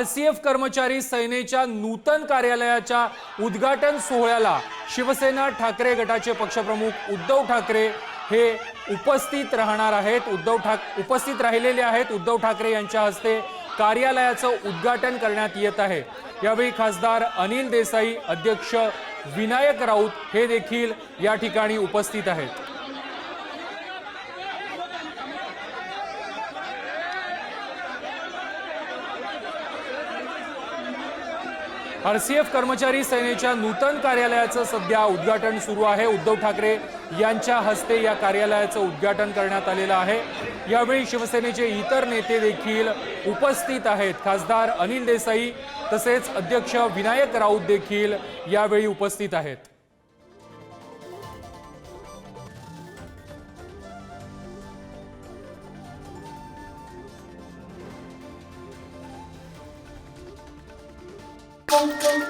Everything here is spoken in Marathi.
आरसीएफ कर्मचारी सेनेच्या नूतन कार्यालयाच्या उद्घाटन सोहळ्याला शिवसेना ठाकरे गटाचे पक्षप्रमुख उद्धव ठाकरे हे उपस्थित राहणार आहेत. उद्धव ठाक उपस्थित राहिलेले आहेत. उद्धव ठाकरे यांच्या हस्ते कार्यालयाचं उद्घाटन करण्यात येत आहे. यावेळी खासदार अनिल देसाई अध्यक्ष विनायक राऊत हे देखील या ठिकाणी उपस्थित आहेत. आरसीएफ कर्मचारी सेनेच्या नूतन कार्यालयाचं सध्या उद्घाटन सुरू आहे. उद्धव ठाकरे यांच्या हस्ते या कार्यालयाचं उद्घाटन करण्यात आलेलं आहे. यावेळी शिवसेनेचे इतर नेते देखील उपस्थित आहेत. खासदार अनिल देसाई तसेच अध्यक्ष विनायक राऊत देखील यावेळी उपस्थित आहेत. Thank you.